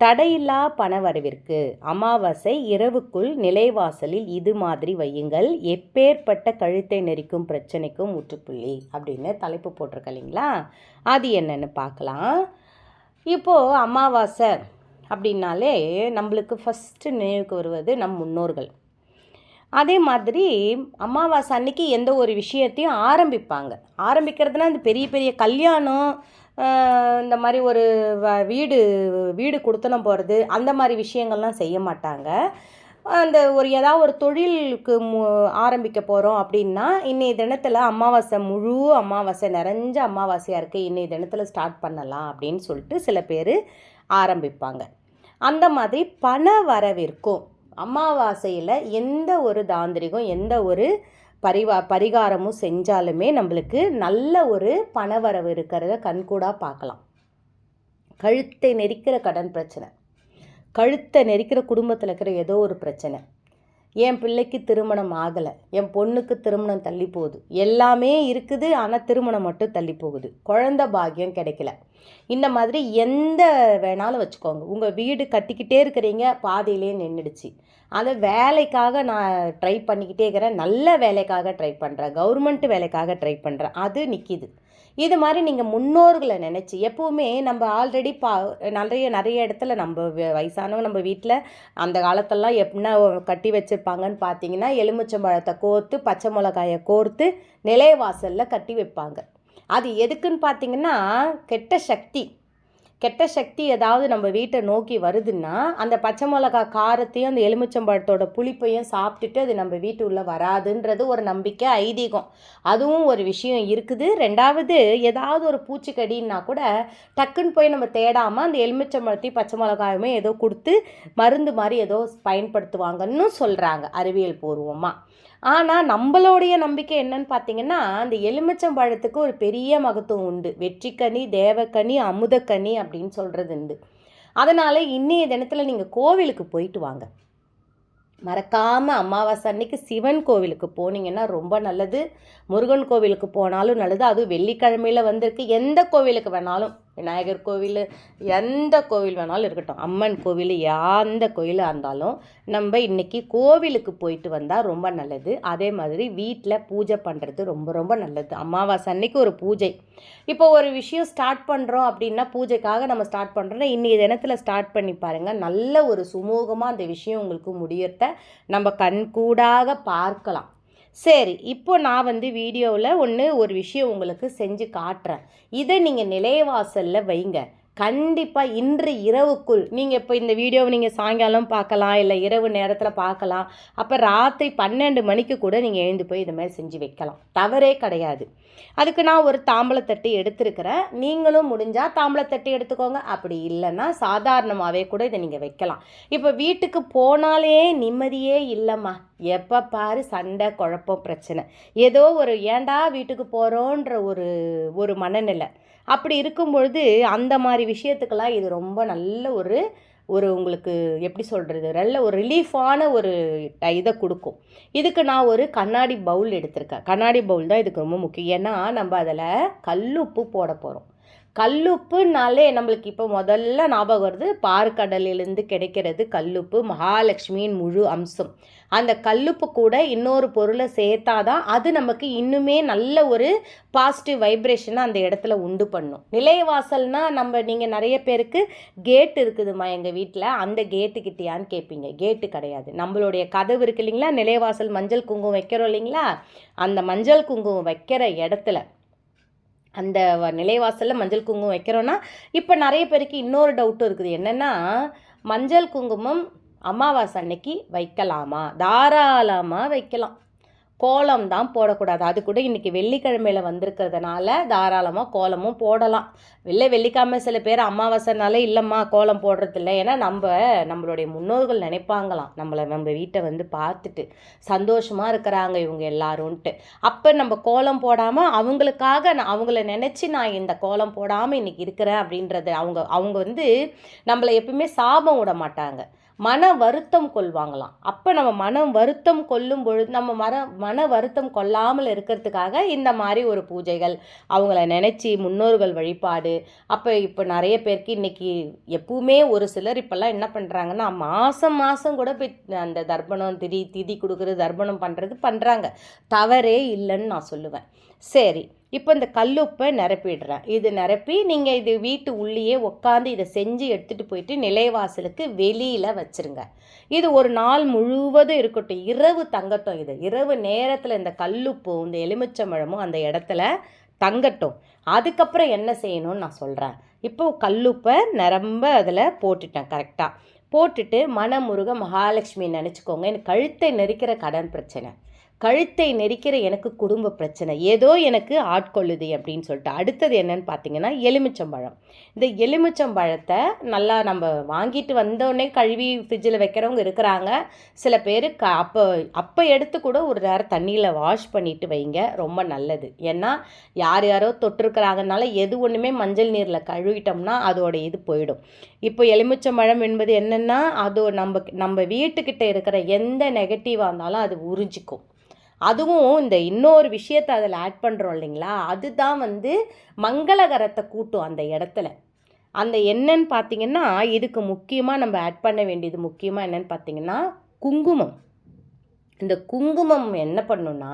தடையில்லா பண வரவிற்கு அமாவாசை இரவுக்குள் நிலைவாசலில் இது மாதிரி வையுங்கள். எப்பேற்பட்ட கழுத்தை நெரிக்கும் பிரச்சனைக்கும் முற்றுப்புள்ளி அப்படின்னு தலைப்பு போட்டிருக்க இல்லைங்களா? அது என்னன்னு பார்க்கலாம். இப்போது அமாவாசை அப்படின்னாலே நம்மளுக்கு ஃபஸ்ட்டு நினைவுக்கு வருவது நம் முன்னோர்கள். அதே மாதிரி அமாவாசை அன்னைக்கு எந்த ஒரு விஷயத்தையும் ஆரம்பிப்பாங்க. ஆரம்பிக்கிறதுனா இந்த பெரிய பெரிய கல்யாணம் இந்த மாதிரி ஒரு வ- வீடு வீடு கொடுத்தனம் போகிறது அந்த மாதிரி விஷயங்கள்லாம் செய்ய மாட்டாங்க. அந்த ஒரு ஏதாவது ஒரு தொழிலுக்கு மு ஆரம்பிக்க போகிறோம் அப்படின்னா இன்றைய தினத்தில் அமாவாசை முழு அமாவாசை நிறைஞ்ச அமாவாசையாக இருக்குது இன்றைய தினத்தில் ஸ்டார்ட் பண்ணலாம் அப்படின்னு சொல்லிட்டு சில பேர் ஆரம்பிப்பாங்க. அந்த மாதிரி பண வரவிற்கும் அமாவாசையில் எந்த ஒரு தாந்திரிகம் எந்த ஒரு பரிவா பரிகாரமும் செஞ்சாலுமே நம்மளுக்கு நல்ல ஒரு பணவரவு இருக்கிறத கண்கூடாக பார்க்கலாம். கழுத்தை நெரிக்கிற கடன் பிரச்சனை. கழுத்தை நெரிக்கிற குடும்பத்தில் இருக்கிற ஏதோ ஒரு பிரச்சனை. என் பிள்ளைக்கு திருமணம் ஆகலை. என் பொண்ணுக்கு திருமணம் தள்ளி போகுது. எல்லாமே இருக்குது ஆனால் திருமணம் மட்டும் தள்ளி போகுது. குழந்த பாக்கியம் கிடைக்கல. இந்த மாதிரி எந்த வேணாலும் வச்சுக்கோங்க. உங்கள் வீடு கட்டிக்கிட்டே இருக்கிறீங்க பாதியிலே நின்றுடுச்சு அதை வேலைக்காக நான் ட்ரை பண்ணிக்கிட்டே இருக்கிறேன். நல்ல வேலைக்காக ட்ரை பண்ணுறேன் கவர்மெண்ட் வேலைக்காக ட்ரை பண்ணுறேன் அது நிற்கிது இது மாதிரி நீங்கள் முன்னோர்களை நினச்சி எப்போவுமே நம்ம ஆல்ரெடி பா நிறைய நிறைய இடத்துல நம்ம வ- வயசானவங்க நம்ம வீட்டில் அந்த காலத்தெல்லாம் எப்படின்னா கட்டி வச்சுருப்பாங்கன்னு பார்த்தீங்கன்னா எலுமிச்சம்பழத்தை கோர்த்து பச்சை மிளகாயை கோர்த்து நிலைவாசலில் கட்டி வைப்பாங்க. அது எதுக்குன்னு பார்த்தீங்கன்னா கெட்ட சக்தி. கெட்ட சக்தி ஏதாவது நம்ம வீட்டை நோக்கி வருதுன்னா அந்த பச்சை மிளகா காரத்தையும் அந்த எலுமிச்சம்பழத்தோட புளிப்பையும் சாப்பிட்டுட்டு அது நம்ம வீட்டு உள்ள வராதுன்றது ஒரு நம்பிக்கை ஐதீகம். அதுவும் ஒரு விஷயம் இருக்குது. ரெண்டாவது ஏதாவது ஒரு பூச்சிக்கடின்னா கூட டக்குன்னு போய் நம்ம தேடாமல் அந்த எலுமிச்சம்பழத்தையும் பச்சை மிளகாயுமே ஏதோ கொடுத்து மருந்து மாதிரி ஏதோ பயன்படுத்துவாங்கன்னு சொல்கிறாங்க அறிவியல் பூர்வமாக ஆனால் நம்மளுடைய நம்பிக்கை என்னன்னு பார்த்தீங்கன்னா அந்த எலுமிச்சம்பழத்துக்கு ஒரு பெரிய மகத்துவம் உண்டு. வெற்றிக்கனி தேவக்கனி அமுதக்கனி அப்படின்னு சொல்கிறது உண்டு. அதனால் இன்னைய தினத்தில் நீங்கள் கோவிலுக்கு போயிட்டு வாங்க. மறக்காமல் அமாவாசை அன்னைக்கு சிவன் கோவிலுக்கு போனீங்கன்னா ரொம்ப நல்லது. முருகன் கோவிலுக்கு போனாலும் நல்லது. அதுவும் வெள்ளிக்கிழமையில் வந்திருக்கு. எந்த கோவிலுக்கு வேணாலும் விநாயகர் கோவில் எந்த கோவில் வேணாலும் இருக்கட்டும். அம்மன் கோவில் எந்த கோயிலாக இருந்தாலும் நம்ம இன்னைக்கு கோவிலுக்கு போயிட்டு வந்தால் ரொம்ப நல்லது. அதே மாதிரி வீட்டில் பூஜை பண்ணுறது ரொம்ப ரொம்ப நல்லது. அமாவாசை அன்னைக்கு ஒரு பூஜை. இப்போ ஒரு விஷயம் ஸ்டார்ட் பண்ணுறோம் அப்படின்னா பூஜைக்காக நம்ம ஸ்டார்ட் பண்ணுறோன்னா இன்றைய தினத்தில் ஸ்டார்ட் பண்ணி பாருங்கள் நல்ல ஒரு சுமூகமாக அந்த விஷயம் உங்களுக்கு முடியறத நம்ம கண்கூடாக பார்க்கலாம். சரி இப்போ நான் வந்து வீடியோவில் ஒன்று ஒரு விஷயம் உங்களுக்கு செஞ்சு காட்டுறேன். இதை நீங்கள் நிலையவாசலில் வைங்க. கண்டிப்பாக இன்று இரவுக்குள் நீங்கள் இப்போ இந்த வீடியோவை நீங்கள் சாயங்காலம் பார்க்கலாம் இல்லை இரவு நேரத்தில் பார்க்கலாம். அப்போ ராத்திரி பன்னெண்டு மணிக்கு கூட நீங்கள் எழுந்து போய் இது மாதிரி செஞ்சு வைக்கலாம். தவறே கிடையாது. அதுக்கு நான் ஒரு தாம்பளத்தட்டு எடுத்திருக்கிறேன். நீங்களும் முடிஞ்சால் தாம்பளத்தட்டு எடுத்துக்கோங்க. அப்படி இல்லைன்னா சாதாரணமாகவே கூட இதை நீங்கள் வைக்கலாம். இப்போ வீட்டுக்கு போனாலே நிம்மதியே இல்லைம்மா. எப்போ பாரு சண்டை குழப்பம் பிரச்சனை. ஏதோ ஒரு ஏன்டா வீட்டுக்கு போகிறோன்ற ஒரு ஒரு மனநிலை. அப்படி இருக்கும் பொழுது அந்த மாதிரி விஷயத்துக்கெல்லாம் இது ரொம்ப நல்ல ஒரு ஒரு உங்களுக்கு எப்படி சொல்கிறது நல்ல ஒரு ரிலீஃபான ஒரு இதை கொடுக்கும். இதுக்கு நான் ஒரு கண்ணாடி பவுல் எடுத்திருக்கேன். கண்ணாடி பவுல் தான் இதுக்கு ரொம்ப முக்கியம். ஏன்னா நம்ம அதில் கல்லுப்பு போட போகிறோம் கல்லுப்புனாலே நம்மளுக்கு இப்போ முதல்ல ஞாபகம் வருது பாற்கடலிலிருந்து கிடைக்கிறது கல்லுப்பு மகாலட்சுமியின் முழு அம்சம். அந்த கல்லுப்பு கூட இன்னொரு பொருளை சேர்த்தாதான் அது நமக்கு இன்னுமே நல்ல ஒரு பாசிட்டிவ் வைப்ரேஷனை அந்த இடத்துல உண்டு பண்ணும். நிலையவாசல்னா நம்ம நீங்கள் நிறைய பேருக்கு கேட் இருக்குதுமா எங்கள் வீட்டில் அந்த கேட்டு கிட்டியான்னு கேட்பீங்க கேட்டு கிடையாது. நம்மளுடைய கதவு இருக்கு இல்லைங்களா? நிலையவாசல் மஞ்சள் குங்குமம் வைக்கிறோம் இல்லைங்களா? அந்த மஞ்சள் குங்குமம் வைக்கிற இடத்துல அந்த வ- நிலைவாசலில் மஞ்சள் குங்குமம் வைக்கிறோன்னா இப்போ நிறைய பேருக்கு இன்னொரு டவுட்டும் இருக்குது. என்னென்னா மஞ்சள் குங்குமம் அமாவாசை அன்னைக்கு வைக்கலாமா? தாராளமாக வைக்கலாம். கோலம் தான் போடக்கூடாது. அது கூட இன்றைக்கி வெள்ளிக்கிழமையில் வந்திருக்கிறதுனால தாராளமாக கோலமும் போடலாம். வெள்ளை வெள்ளிக்கிழமை சில பேர் அமாவாசைனாலே இல்லைம்மா கோலம் போடுறதில்ல. ஏன்னா நம்ம நம்மளுடைய முன்னோர்கள் நினைப்பாங்களாம். நம்மளை நம்ம வீட்டை வந்து பார்த்துட்டு சந்தோஷமாக இருக்கிறாங்க இவங்க எல்லாரும்ன்ட்டு அப்போ நம்ம கோலம் போடாமல் அவங்களுக்காக நான் அவங்கள நினச்சி நான் இந்த கோலம் போடாமல் இன்றைக்கி இருக்கிறேன் அப்படின்றது அவங்க அவங்க வந்து நம்மளை எப்பவுமே சாபம் விட மாட்டாங்க. மன வருத்தம் கொள்வாங்களாம். அப்போ நம்ம மனம் வருத்தம் கொள்ளும் பொழுது நம்ம மர மன வருத்தம் கொள்ளாமல் இருக்கிறதுக்காக இந்த மாதிரி ஒரு பூஜைகள் அவங்கள நினச்சி முன்னோர்கள் வழிபாடு அப்போ இப்போ நிறைய பேருக்கு இன்றைக்கி எப்பவுமே ஒரு சிலர் இப்போல்லாம் என்ன பண்ணுறாங்கன்னா மாதம் மாதம் கூட போய் அந்த தர்ப்பணம் திதி திதி கொடுக்குறது தர்ப்பணம் பண்ணுறது பண்ணுறாங்க தவறே இல்லைன்னு நான் சொல்லுவேன். சரி இப்போ இந்த கல்லுப்பை நிரப்பிடுறேன். இது நிரப்பி நீங்கள் இது வீட்டு உள்ளேயே உட்காந்து இதை செஞ்சு எடுத்துகிட்டு போயிட்டு நிலைவாசலுக்கு வெளியில் வச்சுருங்க. இது ஒரு நாள் முழுவதும் இருக்கட்டும். இரவு தங்கட்டும் இது. இரவு நேரத்தில் இந்த கல்லுப்பும் இந்த எலுமிச்சம்பழமும் அந்த இடத்துல தங்கட்டும். அதுக்கப்புறம் என்ன செய்யணும்னு நான் சொல்கிறேன் இப்போ கல்லுப்பை நிரம்ப அதில் போட்டுட்டேன் கரெக்டாக போட்டுட்டு மனமுருக மகாலட்சுமி நினச்சிக்கோங்க. எனக்கு கழுத்தை நெரிக்கிற கடன் பிரச்சனை. கழுத்தை நெரிக்கிற எனக்கு குடும்ப பிரச்சனை. ஏதோ எனக்கு ஆட்கொள்ளுது அப்படின்னு சொல்லிட்டு. அடுத்தது என்னன்னு பார்த்தீங்கன்னா எலுமிச்சம்பழம். இந்த எலுமிச்சம்பழத்தை நல்லா நம்ம வாங்கிட்டு வந்தோடனே கழுவி ஃப்ரிட்ஜில் வைக்கிறவங்க இருக்கிறாங்க. சில பேர் க அப்போ அப்போ எடுத்து கூட ஒரு நேரம் தண்ணியில் வாஷ் பண்ணிட்டு வைங்க. ரொம்ப நல்லது. ஏன்னா யார் யாரோ தொட்டிருக்கிறாங்கனால எது ஒன்றுமே மஞ்சள் நீரில் கழுவிட்டோம்னா அதோட இது போயிடும். இப்போ எலுமிச்சம்பழம் என்பது என்னென்னா அது நம்ம நம்ம வீட்டுக்கிட்ட இருக்கிற எந்த நெகட்டிவாக இருந்தாலும் அது உறிஞ்சிக்கும். அதுவும் இந்த இன்னொரு விஷயத்தை அதில் ஆட் பண்ணுறோம் இல்லைங்களா? அதுதான் வந்து மங்களகரத்தை கூட்டும் அந்த இடத்துல. அந்த என்னன்னு பார்த்தீங்கன்னா இதுக்கு முக்கியமாக நம்ம ஆட் பண்ண வேண்டியது முக்கியமாக என்னன்னு பார்த்தீங்கன்னா குங்குமம். இந்த குங்குமம் என்ன பண்ணுன்னா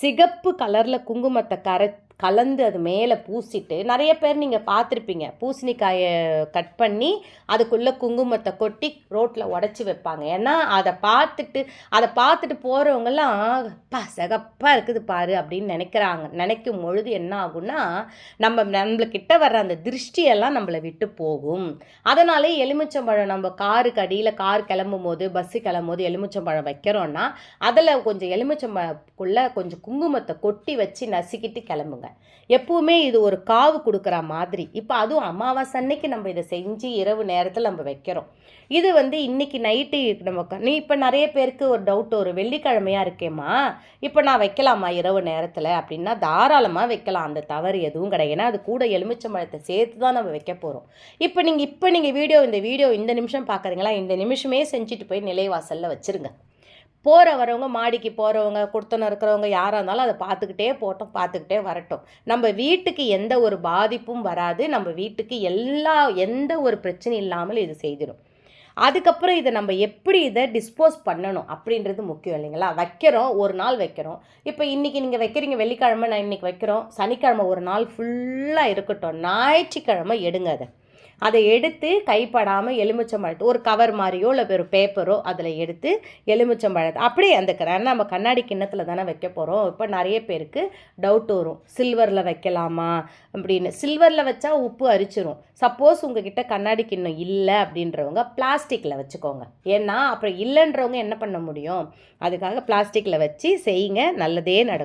சிகப்பு கலரில் குங்குமத்தை கரை கலந்து அது மேலே பூசிட்டு நிறைய பேர் நீங்கள் பார்த்துருப்பீங்க. பூசணிக்காயை கட் பண்ணி அதுக்குள்ளே குங்குமத்தை கொட்டி ரோட்டில் உடச்சி வைப்பாங்க. ஏன்னா அதை பார்த்துட்டு அதை பார்த்துட்டு போகிறவங்கெல்லாம் பா சகப்பாக இருக்குது பாரு அப்படின்னு நினைக்கிறாங்க. நினைக்கும் பொழுது என்ன ஆகும்னா நம்ம நம்மளுக்கிட்ட வர்ற அந்த திருஷ்டியெல்லாம் நம்மளை விட்டு போகும். அதனாலே எலுமிச்சம்பழம் நம்ம காருக்கு அடியில் கார் கிளம்பும் போது பஸ்ஸு கிளம்பும் போது எலுமிச்சம்பழம் வைக்கிறோன்னா அதில் கொஞ்சம் எலுமிச்சம்பழக்குள்ளே கொஞ்சம் குங்குமத்தை கொட்டி வச்சு நசுக்கிட்டு கிளம்புங்க. எப்பவுமே இது ஒரு காவு கொடுக்குற மாதிரி. இப்போ அதுவும் அமாவாசை அன்னைக்கு நம்ம இதை செஞ்சு இரவு நேரத்தில் நம்ம வைக்கிறோம். இது வந்து இன்னைக்கு நைட்டு நம்ம நீ இப்போ நிறைய பேருக்கு ஒரு டவுட் ஒரு வெள்ளிக்கிழமையா இருக்கேம்மா. இப்போ நான் வைக்கலாமா இரவு நேரத்தில்? அப்படின்னா தாராளமாக வைக்கலாம். அந்த தவறு எதுவும் கிடையாது. ஏன்னா அது கூட எலுமிச்சம்பழத்தை சேர்த்து தான் நம்ம வைக்க போகிறோம் இப்போ நீங்கள் இப்போ நீங்கள் வீடியோ இந்த வீடியோ இந்த நிமிஷம் பார்க்குறீங்களா இந்த நிமிஷமே செஞ்சுட்டு போய் நிலைவாசலில் வச்சுருங்க. போகிற வரவங்க மாடிக்கு போகிறவங்க கொடுத்தன இருக்கிறவங்க யாராக இருந்தாலும் அதை பார்த்துக்கிட்டே போட்டோம் பார்த்துக்கிட்டே வரட்டும். நம்ம வீட்டுக்கு எந்த ஒரு பாதிப்பும் வராது. நம்ம வீட்டுக்கு எல்லா எந்த ஒரு பிரச்சனையும் இல்லாமல் இது செய்திடும். அதுக்கப்புறம் இதை நம்ம எப்படி இதை டிஸ்போஸ் பண்ணணும் அப்படின்றது முக்கியம் இல்லைங்களா? வைக்கிறோம் ஒரு நாள் வைக்கிறோம். இப்போ இன்றைக்கி நீங்கள் வைக்கிறீங்க வெள்ளிக்கிழமை நான் இன்றைக்கி வைக்கிறோம் சனிக்கிழமை ஒரு நாள் ஃபுல்லாக இருக்கட்டும் ஞாயிற்றுக்கிழமை எடுங்க அதை. அதை எடுத்து கைப்படாமல் எலுமிச்சம்பழத்தை ஒரு கவர் மாதிரியோ இல்லை ஒரு பேப்பரோ அதில் எடுத்து எலுமிச்சம்பழத்தை அப்படியே அந்த க- நம்ம கண்ணாடி கிண்ணத்தில் தானே வைக்க போகிறோம் இப்போ நிறைய பேருக்கு டவுட் வரும். சில்வரில் வைக்கலாமா அப்படின்னு. சில்வரில் வச்சா உப்பு அரிச்சிரும். சப்போஸ் உங்ககிட்ட கண்ணாடி கிண்ணம் இல்லை அப்படின்றவங்க பிளாஸ்டிக்கில் வச்சுக்கோங்க. ஏன்னா அப்புறம் இல்லைன்றவங்க என்ன பண்ண முடியும்? அதுக்காக பிளாஸ்டிக்கில் வச்சு செய்யுங்க. நல்லதே நடக்கும்.